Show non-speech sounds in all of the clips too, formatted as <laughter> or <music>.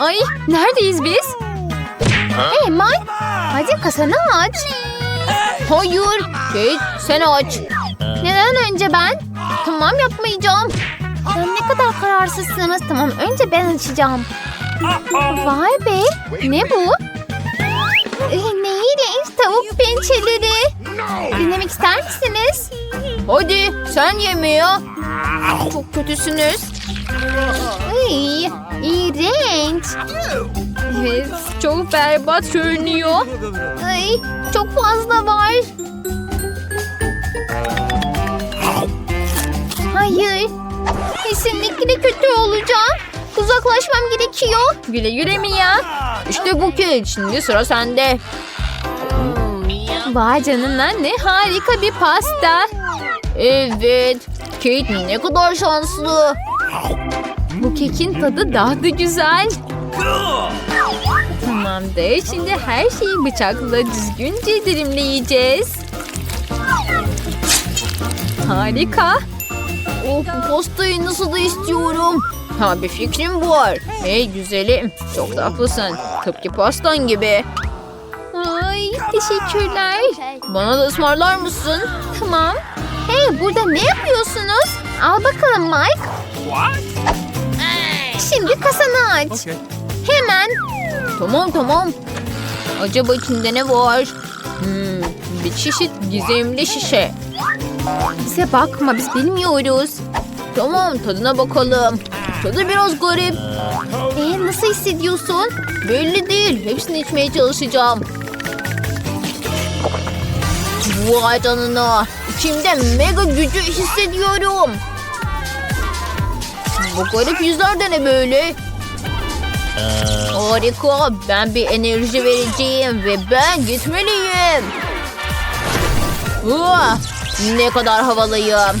Ay neredeyiz biz? Hey Mike hadi kasanı aç. Hayır Kate sen aç. Neden önce ben? Tamam yapmayacağım. Ya ne kadar kararsızsınız. Tamam önce ben açacağım. Vay be ne bu? Ee, ne iğrenç tavuk pençeleri. Denemek ister misiniz? Hadi sen yeme Çok kötüsünüz. Ay, iğrenç. Evet, çok berbat görünüyor. Ay, çok fazla var. Hayır. Kesinlikle kötü olacağım. Uzaklaşmam gerekiyor. Güle güle mi ya? İşte bu kez. Şimdi sıra sende. Vay canına ne harika bir pasta. Evet. Kate ne kadar şanslı. Bu kekin tadı daha da güzel. Tamamdır. Şimdi her şeyi bıçakla düzgünce dilimleyeceğiz. Harika. Oh, bu pastayı nasıl da istiyorum. Ha bir fikrim var. Hey güzelim. Çok da haklısın. Tıpkı pastan gibi. Ay teşekkürler. Bana da ısmarlar mısın? Tamam. Hey burada ne yapıyorsunuz? Al bakalım Mike. Şimdi kasanı aç. Hemen. Tamam tamam. Acaba içinde ne var? Hmm, bir çeşit gizemli şişe. Bize bakma biz bilmiyoruz. Tamam tadına bakalım. Tadı biraz garip. Ee, nasıl hissediyorsun? Belli değil. Hepsini içmeye çalışacağım. Vay canına. İçimde mega gücü hissediyorum. Bu garip yüzler de ne böyle? Harika. Ben bir enerji vereceğim ve ben gitmeliyim. Uah, ne kadar havalıyım.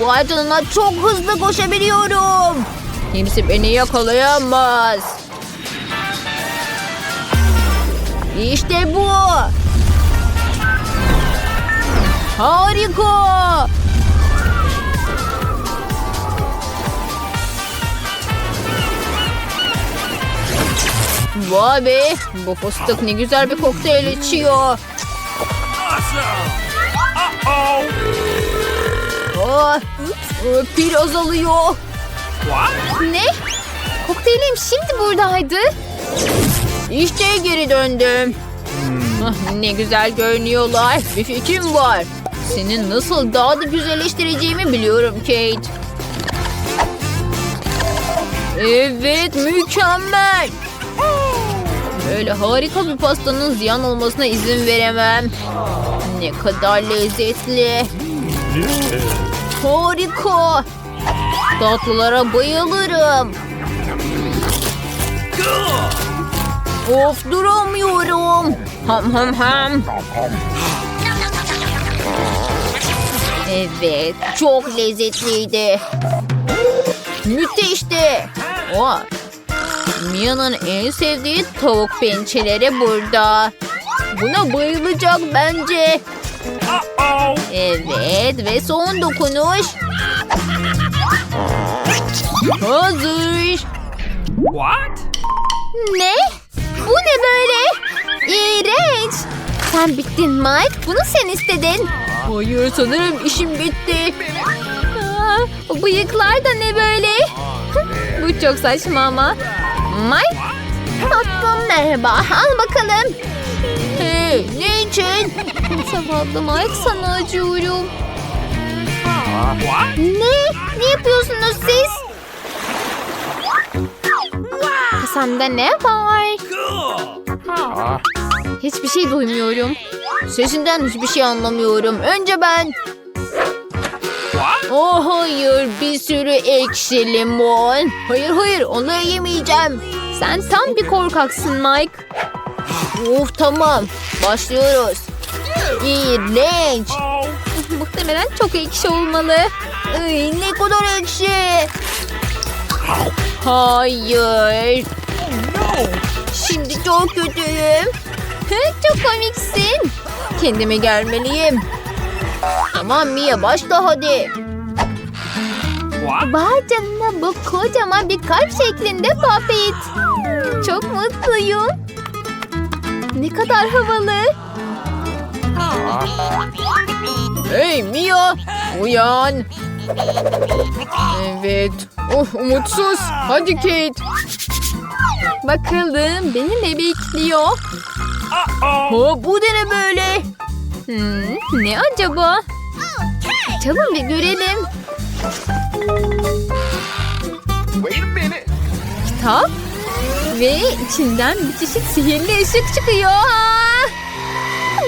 Vay canına çok hızlı koşabiliyorum. Kimse beni yakalayamaz. İşte bu. Harika. Vay be, bu fıstık ne güzel bir kokteyl içiyor. Oh, pil azalıyor. Ne? Kokteylim şimdi buradaydı. İşte geri döndüm. Ah, ne güzel görünüyorlar. Bir fikrim var. Senin nasıl daha da güzelleştireceğimi biliyorum Kate. Evet mükemmel. Böyle harika bir pastanın ziyan olmasına izin veremem. Ne kadar lezzetli. Harika. Tatlılara bayılırım. Of duramıyorum. Ham ham ham. Evet çok lezzetliydi. Müthişti. Oh. Mia'nın en sevdiği tavuk pençeleri burada. Buna bayılacak bence. Evet ve son dokunuş. Hazır. What? Ne? Bu ne böyle? İğrenç. Sen bittin Mike. Bunu sen istedin. Hayır sanırım işim bitti. O bıyıklar da ne böyle? Bu çok saçma ama. Mike? Tatlım merhaba. Al bakalım. Hey ne için? Zavallı Mike sana acıyorum. Ne? Ne yapıyorsunuz siz? Kasamda ne var? Hiçbir şey duymuyorum. Sesinden hiçbir şey anlamıyorum. Önce ben. Oh hayır bir sürü ekşi limon. Hayır hayır onları yemeyeceğim. Sen tam bir korkaksın Mike. Uf tamam başlıyoruz. İğrenç. Muhtemelen çok ekşi olmalı. Ay, ne kadar ekşi. Hayır. Şimdi çok kötüyüm. çok komiksin. Kendime gelmeliyim. Tamam Mia başla hadi. Vay canına bu kocaman bir kalp şeklinde papet. Çok mutluyum. Ne kadar havalı. Hey Mia uyan. Evet. Oh umutsuz. Hadi Kate. Bakalım beni ne bekliyor? Ha, bu da ne böyle? Hmm, ne acaba? Çalın bir görelim. Kitap ve içinden bir çeşit sihirli ışık çıkıyor. Aa!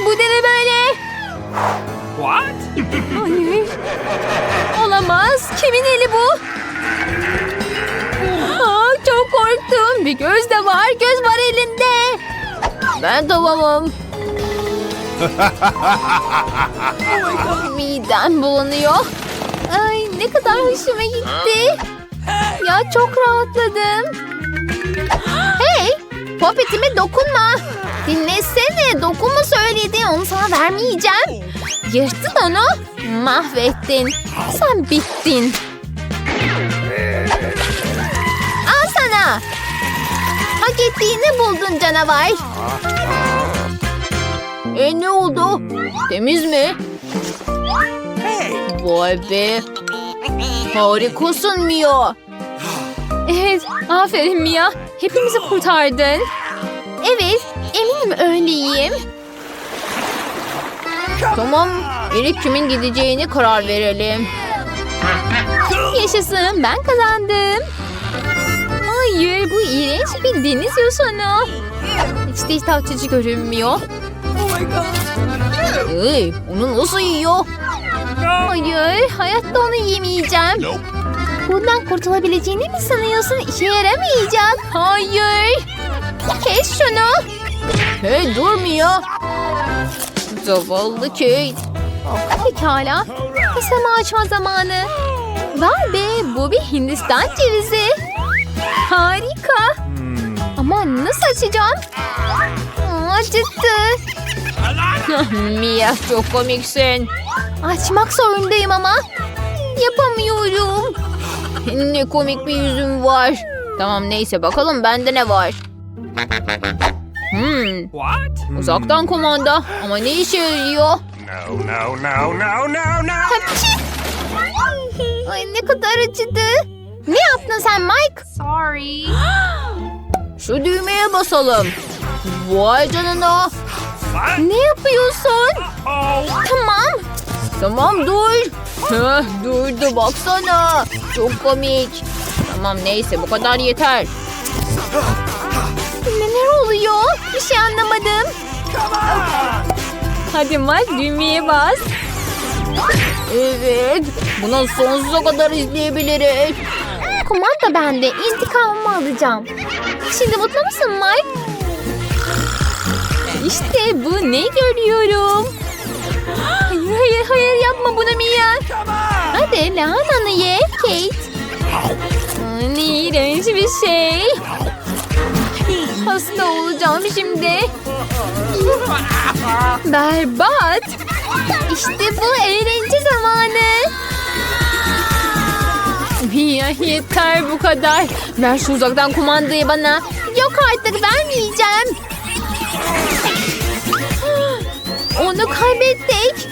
Bu da ne böyle? What? Hayır. Olamaz. Kimin eli bu? Aa, çok korktum. Bir göz de var. Göz var elinde. Ben tamamım. Midem bulanıyor. Ay ne kadar hoşuma gitti. Ya çok rahatladım. Hey, popetime dokunma. Dinlesene, dokunma söyledi. Onu sana vermeyeceğim. Yırttın onu, mahvettin. Sen bittin. Al sana. Hak ettiğini buldun canavar. E ne oldu? Temiz mi? Vay be. Harikasın Mia. Evet, aferin Mia. Hepimizi kurtardın. Evet, eminim öyleyim. Tamam. İlk kimin gideceğini karar verelim. Yaşasın, ben kazandım. Hayır, bu iğrenç bir deniz yosunu. Hiç de açıcı görünmüyor. Hey, onu nasıl yiyor? Hayır, hayatta onu yemeyeceğim. Bundan kurtulabileceğini mi sanıyorsun? İşe yaramayacak. Hayır. Kes şunu. Hey dur Mia. Zavallı Kate. Pekala. Keseme açma zamanı. Vay be bu bir Hindistan cevizi. Harika. Ama nasıl açacağım? Acıttı. <laughs> Mia çok komiksin. Açmak zorundayım ama. Yapamıyorum. Ne komik bir yüzün var. Tamam neyse bakalım bende ne var. Hmm, What? uzaktan kumanda ama ne işe yarıyor? No, no, no, no, no, no. Ay ne kadar acıdı. Ne yaptın sen Mike? Sorry. <gasps> Şu düğmeye basalım. Vay canına. Ne yapıyorsun? Tamam. Tamam dur. Heh, durdu baksana. Çok komik. Tamam neyse bu kadar yeter. Neler oluyor? Bir şey anlamadım. Hadi Mike düğmeye bas. Evet. Buna sonsuza kadar izleyebiliriz. Kumanda bende. İntikamımı alacağım. Şimdi mutlu musun Mike? İşte bu ne görüyorum. Hayır hayır hayır yapma bunu Mia. Hadi lahananı ye Kate. Ne iğrenç bir şey. Hasta olacağım şimdi. Berbat. İşte bu eğlence zamanı. Mia yeter bu kadar. Ver şu uzaktan kumandayı bana. Yok artık vermeyeceğim. Onu kaybettik.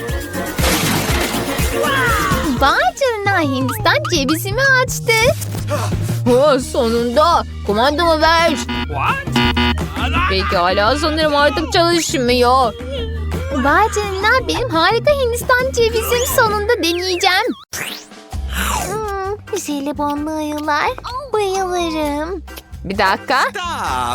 Canına Hindistan cevizimi açtı. Ha, sonunda. Kumandamı ver. Peki hala sanırım artık çalışmıyor. Canına benim harika Hindistan cevizim sonunda deneyeceğim. Hmm, jelibonlu ayılar. Bayılırım. Bir dakika.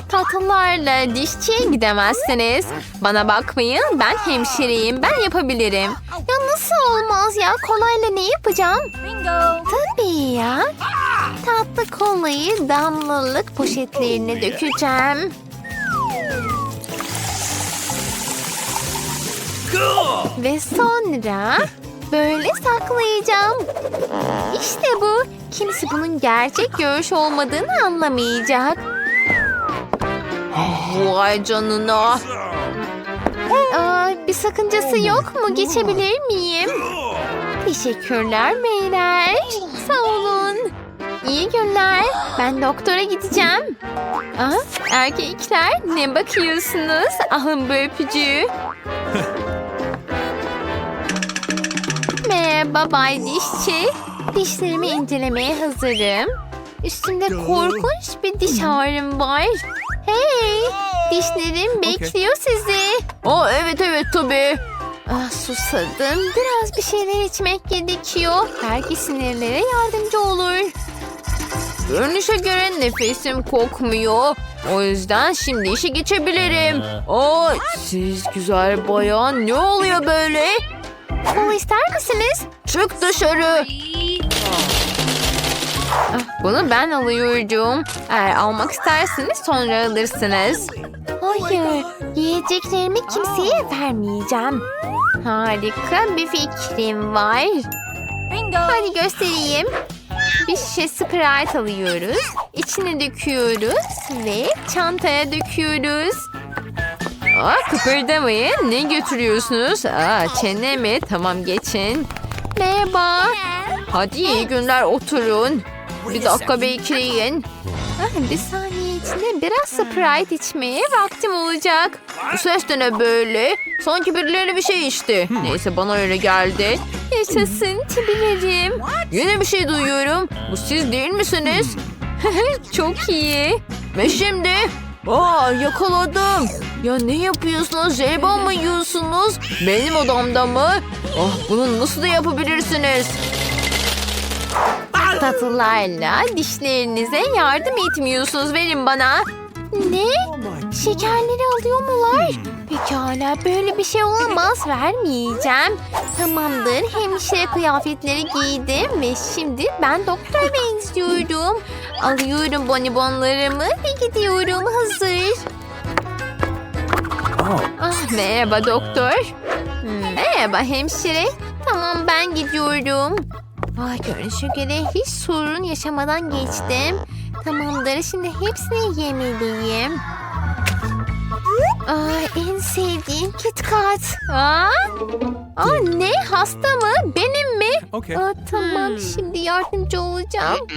Tatlılarla dişçiye gidemezsiniz. Bana bakmayın ben hemşireyim ben yapabilirim. Ya nasıl olmaz ya kolayla ne yapacağım? Bingo. Tabii ya. Tatlı kolayı damlalık poşetlerine dökeceğim. Ve sonra böyle saklayacağım. İşte bu. Kimse bunun gerçek görüş olmadığını anlamayacak. Vay canına. Aa, bir sakıncası yok mu? Geçebilir miyim? Teşekkürler beyler. Sağ olun. İyi günler. Ben doktora gideceğim. Aa, erkekler ne bakıyorsunuz? Alın bu öpücüğü. <laughs> Merhaba Bay Dişçi. Dişlerimi incelemeye hazırım. Üstümde korkunç bir diş ağrım var. Hey, dişlerim bekliyor sizi. Aa evet evet tabii. Ah, susadım. Biraz bir şeyler içmek gerekiyor. Belki sinirlere yardımcı olur. Görünüşe göre nefesim kokmuyor. O yüzden şimdi işe geçebilirim. Aa, siz güzel bayan ne oluyor böyle? Kola ister misiniz? Çık dışarı. Bunu ben alıyorum. Eğer almak isterseniz sonra alırsınız. Hayır, yiyeceklerimi kimseye vermeyeceğim. Harika bir fikrim var. Hadi göstereyim. Bir şişe Sprite alıyoruz. İçine döküyoruz ve çantaya döküyoruz. Aa, kıpırdamayın. Ne götürüyorsunuz? Aa, çene mi? Tamam geçin. Merhaba. Hadi iyi günler oturun. Bir dakika bekleyin. Ah, bir saniye içinde biraz Sprite içmeye vaktim olacak. Bu ses de ne böyle? Sanki birileri bir şey içti. Neyse bana öyle geldi. Yaşasın tibilerim. Yine bir şey duyuyorum. Bu siz değil misiniz? <laughs> Çok iyi. Ve şimdi? Aa yakaladım. Ya ne yapıyorsunuz? Jelibon mu yiyorsunuz? Benim odamda mı? Ah bunu nasıl da yapabilirsiniz? Tatlılarla dişlerinize yardım etmiyorsunuz. Verin bana. Ne? Şekerleri alıyor mular? Pekala böyle bir şey olamaz. Vermeyeceğim. Tamamdır. Hemşire kıyafetleri giydim ve şimdi ben doktora <laughs> benziyorum. Alıyorum bonibonlarımı ve gidiyorum. Hazır. Ah, merhaba doktor. Merhaba hemşire. Tamam ben gidiyorum. Vay görünüşe göre hiç sorun yaşamadan geçtim. Tamamdır şimdi hepsini yemeliyim. Aa, en sevdiğim KitKat. Aa, aa, ne hasta mı? Benim mi? Okay. Aa, tamam şimdi yardımcı olacağım.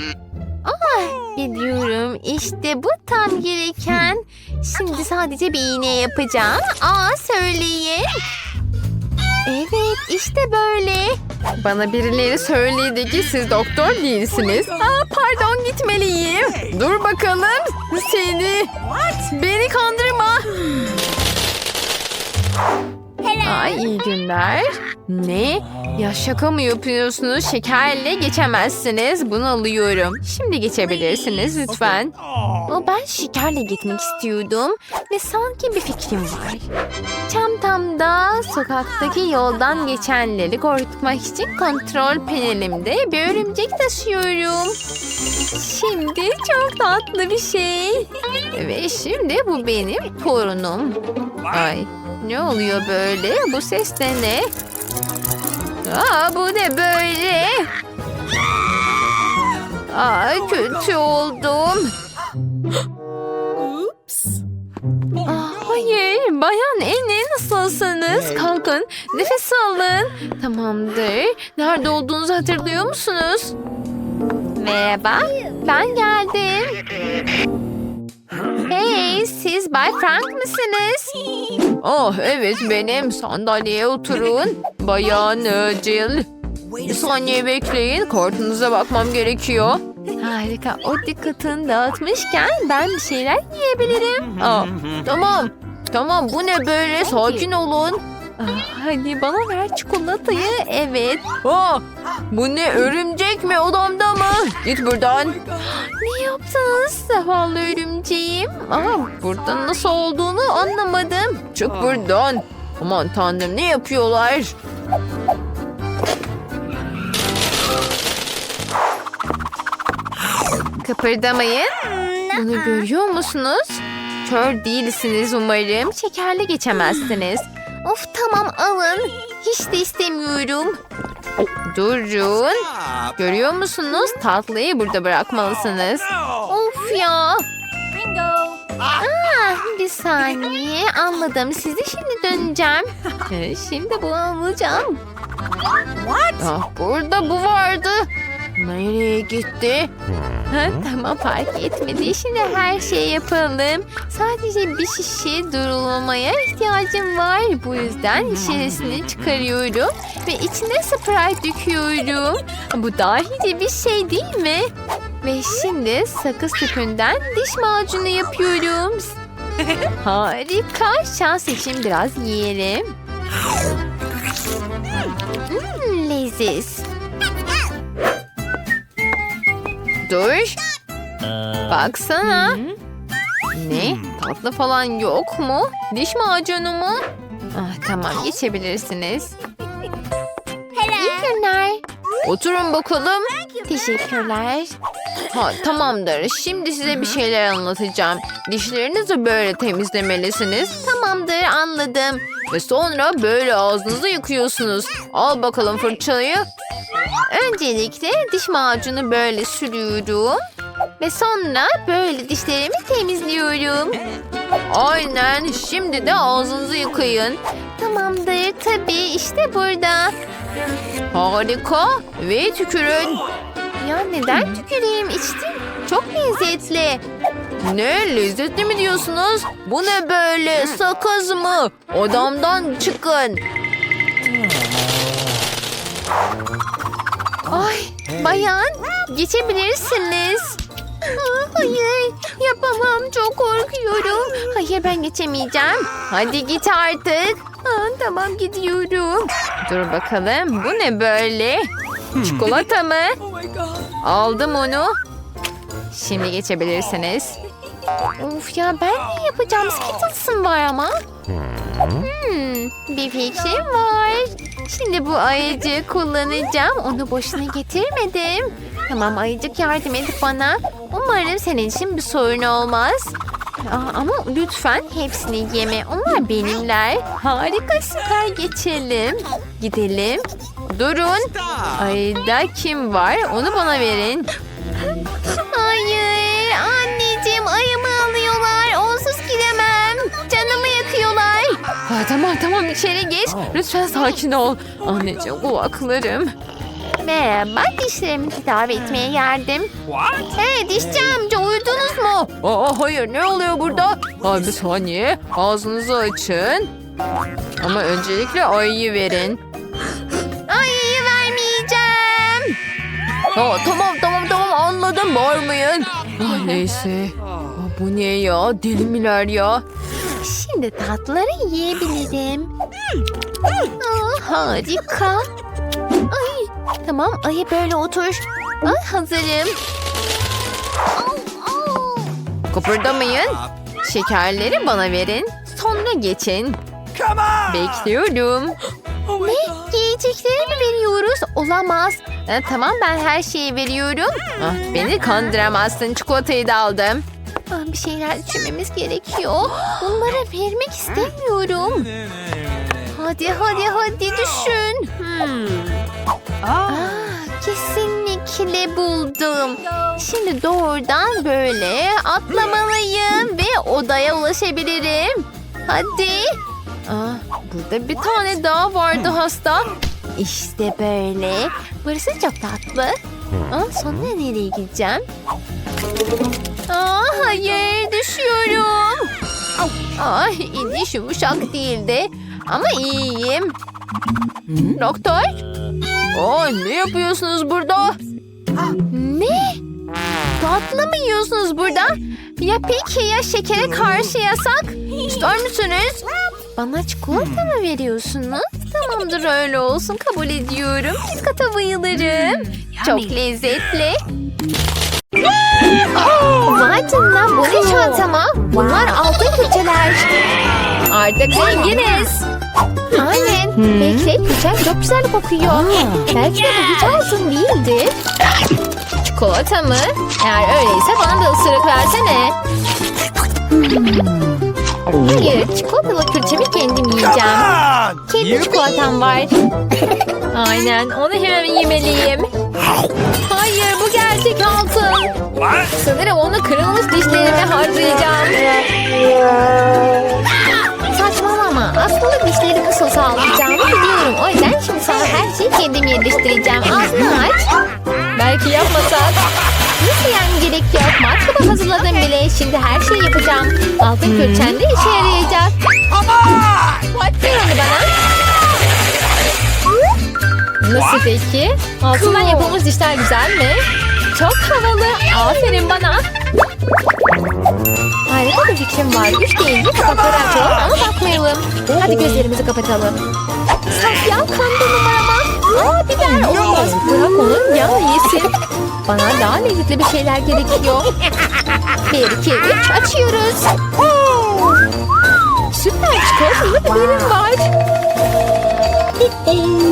Aa, biliyorum işte bu tam gereken. Şimdi sadece bir iğne yapacağım. Aa söyleyin. Evet işte böyle. Bana birileri söyledi ki siz doktor değilsiniz. Aa, pardon gitmeliyim. Dur bakalım. Seni. Beni kandırma. Ay iyi günler. Ne? Ya şaka mı yapıyorsunuz? Şekerle geçemezsiniz. Bunu alıyorum. Şimdi geçebilirsiniz lütfen. Ama ben şekerle gitmek istiyordum ve sanki bir fikrim var. Çantamda sokaktaki yoldan geçenleri korkutmak için kontrol panelimde bir örümcek taşıyorum. Şimdi çok tatlı bir şey. Ve şimdi bu benim torunum. Ay ne oluyor böyle? Bu ses de ne? Aa bu ne böyle? Aa kötü oldum. Ah, hayır, bayan Eni nasılsınız? Kalkın, nefes alın. Tamamdır. Nerede olduğunuzu hatırlıyor musunuz? Merhaba, ben geldim. Bay Frank mısınız? Oh evet benim. Sandalyeye oturun. Bayan e, Jill. Bir saniye bekleyin. Kartınıza bakmam gerekiyor. Harika, o dikkatini dağıtmışken ben bir şeyler yiyebilirim. Aa, tamam. Tamam bu ne böyle? Sakin olun. Ah, hadi bana ver çikolatayı. Evet. Aa, bu ne örümcek mi odamda mı? Git buradan. Ne yaptınız zavallı örümceğim? Aa, burada nasıl olduğunu anlamadım. Çık buradan. Aman tanrım ne yapıyorlar? Kıpırdamayın. Bunu görüyor musunuz? Kör değilsiniz umarım. Şekerle geçemezsiniz. Of tamam alın. Hiç de istemiyorum. Durun. Görüyor musunuz? Tatlıyı burada bırakmalısınız. Of ya. Ah, bir saniye anladım. Sizi şimdi döneceğim. <laughs> Ee, Şimdi bunu alacağım. Ah, burada bu vardı. Nereye gitti? Ha, tamam fark etmedi. Şimdi her şeyi yapalım. Sadece bir şişe durulamaya ihtiyacım var. Bu yüzden şişesini çıkarıyorum ve içine Sprite döküyorum. Bu dahice bir şey değil mi? Ve şimdi sakız tüpünden diş macunu yapıyorum. <laughs> Harika. Şans için biraz yiyelim. Hmm, leziz. Dur. Baksana. Ne? Tatlı falan yok mu? Diş macunu mu? Ah, tamam geçebilirsiniz. İyi günler. Oturun bakalım. Teşekkürler. Ha, tamamdır. Şimdi size bir şeyler anlatacağım. Dişlerinizi böyle temizlemelisiniz. Tamamdır anladım. Ve sonra böyle ağzınızı yıkıyorsunuz. Al bakalım fırçayı. Öncelikle diş macunu böyle sürüyorum. Ve sonra böyle dişlerimi temizliyorum. Aynen. Şimdi de ağzınızı yıkayın. Tamamdır. Tabii işte burada. Harika. Ve tükürün. Ya neden tüküreyim? İçtim. Çok lezzetli. Ne? Lezzetli mi diyorsunuz? Bu ne böyle? Sakız mı? Odamdan çıkın. Ay bayan geçebilirsiniz. Aa, Hayır yapamam çok korkuyorum. Hayır ben geçemeyeceğim. Hadi git artık. Aa, tamam gidiyorum. Dur bakalım bu ne böyle? Çikolata mı? Aldım onu. Şimdi geçebilirsiniz. Of ya ben ne yapacağım? Skittles'ım var ama. Hmm, bir fikrim var. Şimdi bu ayıcığı kullanacağım. Onu boşuna getirmedim. Tamam ayıcık yardım edip bana. Umarım senin için bir sorun olmaz. Ama lütfen hepsini yeme. Onlar benimler. Harika süper geçelim. Gidelim. Durun. Ayda kim var? Onu bana verin. Tamam tamam içeri geç. Lütfen sakin ol. Anneciğim kulaklarım. Merhaba dişlerimi tedavi etmeye geldim. What? Hey dişçi amca uyudunuz mu? Aa, hayır ne oluyor burada? Aa, bir saniye ağzınızı açın. Ama öncelikle ayıyı verin. Ayıyı vermeyeceğim. Aa, tamam tamam tamam anladım bağırmayın. Ah, neyse. Aa, bu ne ya deli miler ya? Şimdi tatlıları yiyebilirim. Aa, harika. Ay, tamam ayı böyle otur. Ay, hazırım. Kıpırdamayın. Şekerleri bana verin. Sonra geçin. Bekliyorum. Ne? Yiyecekleri mi veriyoruz? Olamaz. Ha, tamam ben her şeyi veriyorum. Ah, beni kandıramazsın. Çikolatayı da aldım. Bir şeyler düşünmemiz gerekiyor. Bunları vermek istemiyorum. Hadi hadi hadi düşün. Hmm. Ah, kesinlikle buldum. Şimdi doğrudan böyle atlamalıyım ve odaya ulaşabilirim. Hadi. Aa, burada bir tane daha vardı hasta. İşte böyle. Burası çok tatlı. Aa, sonra nereye gideceğim? Aa, hayır düşüyorum. Ay iniş yumuşak değildi. Ama iyiyim. Doktor? Aa, ne yapıyorsunuz burada? Ne? Tatlı mı yiyorsunuz burada? Ya peki ya şekere karşı yasak? İster misiniz? Bana çikolata mı veriyorsunuz? Tamamdır öyle olsun kabul ediyorum. Kitkata bayılırım. Çok lezzetli. Vay canına bu ne çantama? Bunlar altın külçeler. Artık zenginiz. Aynen. Bekle külçen çok güzel kokuyor. Belki de bu hiç altın değildir. Çikolata mı? Eğer öyleyse bana da ısırık versene. Hayır, çikolatalı külçemi kendim yiyeceğim. Kendi çikolatam var. <laughs> Aynen, onu hemen yemeliyim. Hayır, bu gerçek? Sanırım onu kırılmış dişlerime harcayacağım. Saçmalama. Aslında dişleri nasıl sağlayacağımı biliyorum. O yüzden şimdi sana her şeyi kendim yerleştireceğim. Ağzını aç. Belki yapmasak. Nasıl yani gerek yok. Matkabı hazırladım bile. Şimdi her şeyi yapacağım. Altın külçen de işe yarayacak. On! Ver onu bana. Nasıl peki? Altından yapılmış dişler güzel mi? Çok havalı. Aferin bana. Harika bir fikrim var. Üç deyince kapakları açalım ama bakmayalım. Hadi gözlerimizi kapatalım. Safya kandı numarama. Aa biber olamaz. Bırak onu ya yesin. Bana daha lezzetli bir şeyler gerekiyor. Bir, iki, üç açıyoruz. Süper çikolatalı biberim var.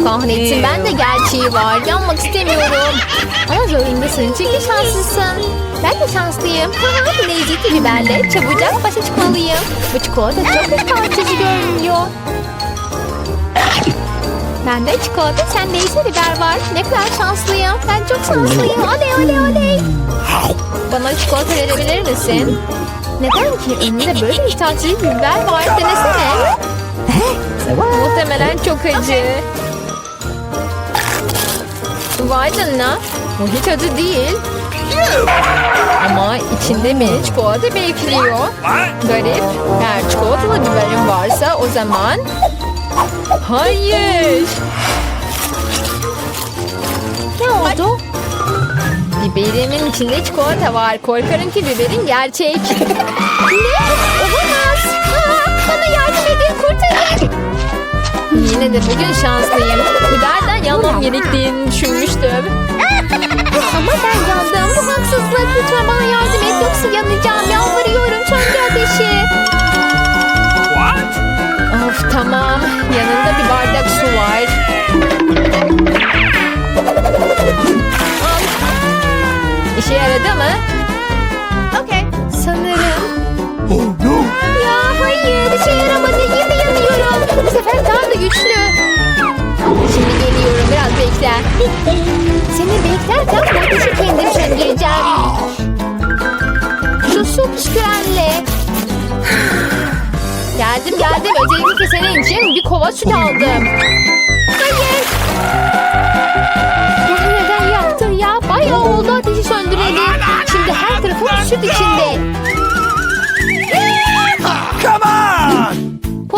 Kahretsin ben de gerçeği var. Yanmak istemiyorum. Ama zorundasın çünkü şanslısın. Ben de şanslıyım. Lezzetli biberle çabucak başa çıkmalıyım. Bu çikolata çok ürpertici görünüyor. Bende çikolata, sende ise biber var. Ne kadar şanslıyım. Ben çok şanslıyım. Oley oley oley. Bana çikolata verebilir misin? Neden ki? Önünde böyle bir tatlı biber var. Denesene. Muhtemelen çok acı. Vay canına. Bu hiç acı değil. Ama içinde mini çikolata bekliyor. Garip. Eğer çikolatalı biberim varsa o zaman... Hayır. Ne oldu? Biberimin içinde çikolata var. Korkarım ki biberin gerçek. Ne? Olamaz. Aa, bana yardım edin kurtarın. Yine de bugün şanslıyım. Biberden yanmam gerektiğini düşünmüştüm. Ama ben yandım. Bu haksızlık. Lütfen bana yardım et yoksa yanacağım. Yalvarıyorum söndür ateşi. What? Of tamam. Yanında bir bardak su var. Al. İşe yaradı mı? Hayır işe yaramadı. Yine yanıyorum. Bu sefer daha da güçlü. Şimdi geliyorum. Biraz bekle. Seni beklerken ateşi kendim söndüreceğim. Şu su püskürenle. Geldim geldim. Özellikle senin için bir kova süt aldım. Hayır. Bunu neden yaptın ya? Bayağı oldu ateşi söndüreli. Şimdi her tarafım süt içinde.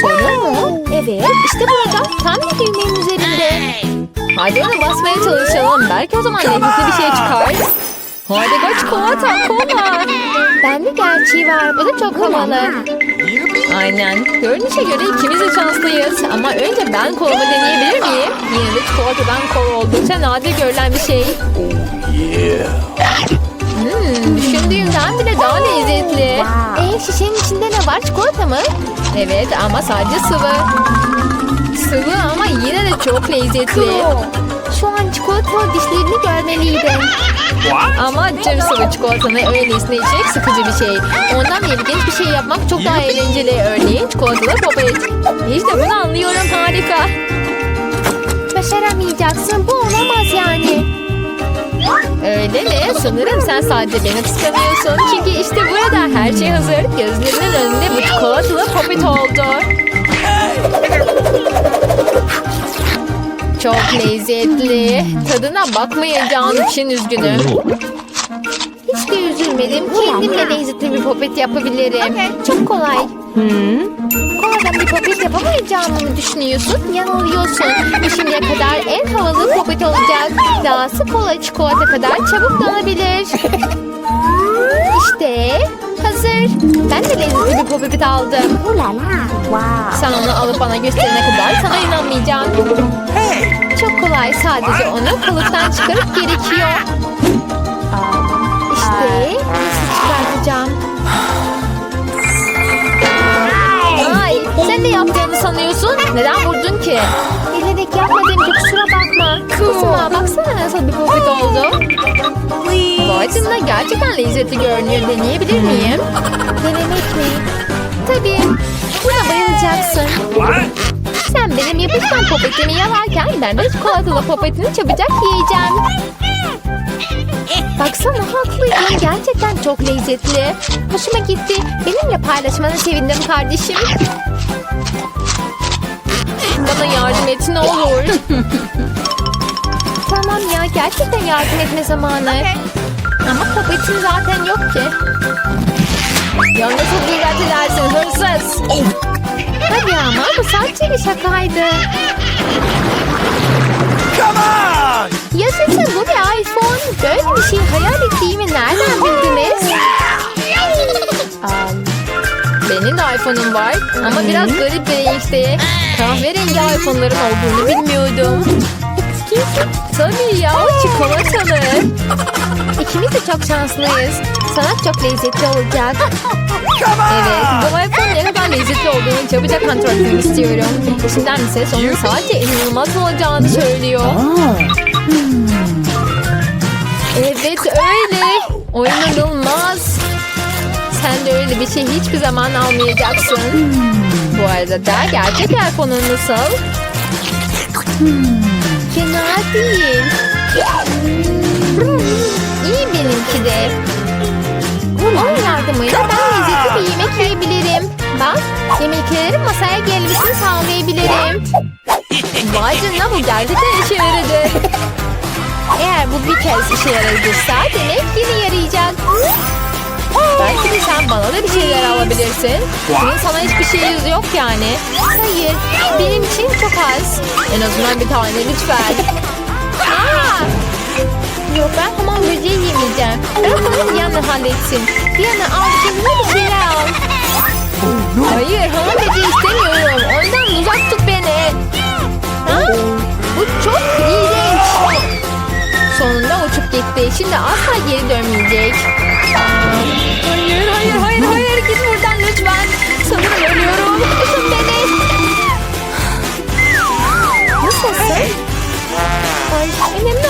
Soru mu? Evet, işte burada. Tam bir düğmenin üzerinde. Hadi ona basmaya çalışalım. Belki o zaman lezzetli bir şey çıkar. Hadi go çikolata, kola. Bende gerçeği var. Bu da çok havalı. Aynen. Görünüşe göre ikimiz de şanslıyız. Ama önce ben kolamı deneyebilir miyim? Yine de çikolatadan kola oldukça nadir görülen bir şey. Hmm, düşündüğümden bile daha lezzetli. Ee, şişenin içinde ne var? Çikolata mı? Evet ama sadece sıvı. Sıvı ama yine de çok lezzetli. Şu an çikolatalı dişlerini görmeliydin. What? Ama cır sıvı çikolatanı öylesine içmek sıkıcı bir şey. Ondan ilginç bir şey yapmak çok daha eğlenceli. Örneğin çikolatalı popet. İşte bunu anlıyorum harika. Başaramayacaksın. Bu olamaz yani. Öyle mi? Sanırım sen sadece beni kıskanıyorsun. Çünkü işte burada her şey hazır. Gözlerinin önünde bu çikolatalı popet oldu. Çok lezzetli. Tadına bakmayacağın için üzgünüm. Hiç de üzülmedim. Kendimle lezzetli bir popet yapabilirim. Çok kolay. Koladan bir popet yapamayacağımı mı düşünüyorsun? Yanılıyorsun. Şimdiye kadar en havalı popet olacak. Dahası kola çikolata kadar çabuk donabilir. İşte hazır. Ben de lezzetli bir popet aldım. Sen onu alıp bana gösterene kadar sana inanmayacağım. Hey! Çok kolay. Sadece onu kalıptan çıkarıp gerekiyor. İşte nasıl çıkartacağım? Ne yaptığını sanıyorsun? Neden vurdun ki? Bilerek yapmadım ki kusura bakma. Kızma baksana nasıl bir popit oldu. Vay canına gerçekten lezzetli görünüyor. Deneyebilir miyim? Denemek mi? Tabii. Buna bayılacaksın. Sen benim yapışkan popetimi yalarken ben de çikolatalı popetini çabucak yiyeceğim. Baksana haklıydın. Gerçekten çok lezzetli. Hoşuma gitti. Benimle paylaşmana sevindim kardeşim. Bana yardım et ne olur. <laughs> tamam ya gerçekten yardım etme zamanı. Ama popetim zaten yok ki. Ya nasıl dikkat edersin hırsız? Hadi ama bu sadece bir şakaydı. Come on! Yaşasın bu bir iPhone. Böyle bir şey hayal ettiğimi iPhone'um var ama biraz garip bir renkte. Kahverengi iPhone'ların olduğunu bilmiyordum. Tabii ya çikolatalı. İkimiz de çok şanslıyız. Sana çok lezzetli olacak. Evet, bu iPhone ne kadar lezzetli olduğunu çabucak kontrol etmek istiyorum. İçinden bir ses onun sadece inanılmaz olacağını söylüyor. Evet öyle. O inanılmaz. Sen de öyle bir şey hiçbir zaman almayacaksın. Bu arada da gerçek iPhone'un nasıl? Fena değil. İyi benimki de. Onun yardımıyla ben lezzetli bir yemek yiyebilirim. Bak, yemeklerin masaya gelmesini sağlayabilirim. Vay canına bu gerçekten işe yaradı. Eğer bu bir kez işe yaradıysa demek yine yarayacak. Belki de sen bana da bir şeyler alabilirsin. Bunun sana hiçbir şey yok yani. Hayır, benim için çok az. En azından bir tane lütfen. Aa! Yok ben hamam böceği yemeyeceğim. Bırak onu Diana halletsin. Diana al kendine bir şeyler al. Hayır hamam böceği istemiyorum. Ondan uzak tut beni. Ha? Bu çok iğrenç. Sonunda uçup gitti. Şimdi asla geri dönmeyecek. Hayır, hayır, hayır, hayır. Git buradan lütfen. Sanırım ölüyorum. Tutun beni. Nasılsın? Ay, önemli